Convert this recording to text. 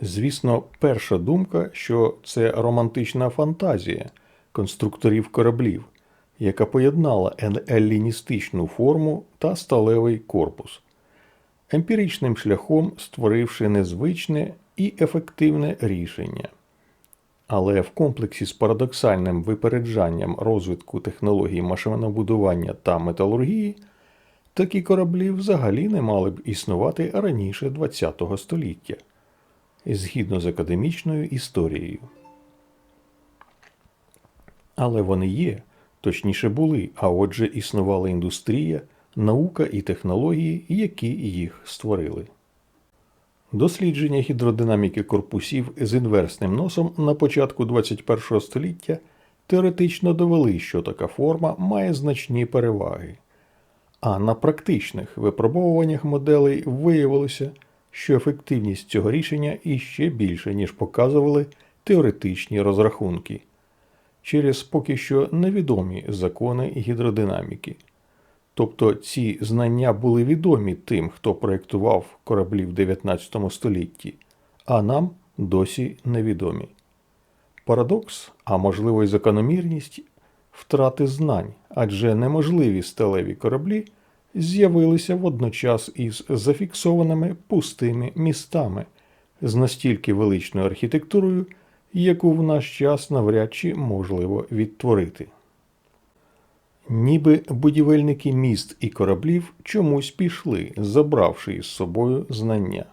Звісно, перша думка, що це романтична фантазія конструкторів кораблів, яка поєднала елліністичну форму та сталевий корпус, емпіричним шляхом створивши незвичне і ефективне рішення. Але в комплексі з парадоксальним випереджанням розвитку технологій машинобудування та металургії, такі кораблі взагалі не мали б існувати раніше ХХ століття, згідно з академічною історією. Але вони є, точніше були, а отже існувала індустрія, наука і технології, які їх створили. Дослідження гідродинаміки корпусів з інверсним носом на початку 21 століття теоретично довели, що така форма має значні переваги. А на практичних випробовуваннях моделей виявилося, що ефективність цього рішення іще більше, ніж показували теоретичні розрахунки через поки що невідомі закони гідродинаміки. Тобто ці знання були відомі тим, хто проєктував кораблі в 19 столітті, а нам досі невідомі. Парадокс, а можливо й закономірність втрати знань, адже неможливі сталеві кораблі з'явилися водночас із зафіксованими пустими містами з настільки величною архітектурою, яку в наш час навряд чи можливо відтворити. Ніби будівельники міст і кораблів чомусь пішли, забравши із собою знання.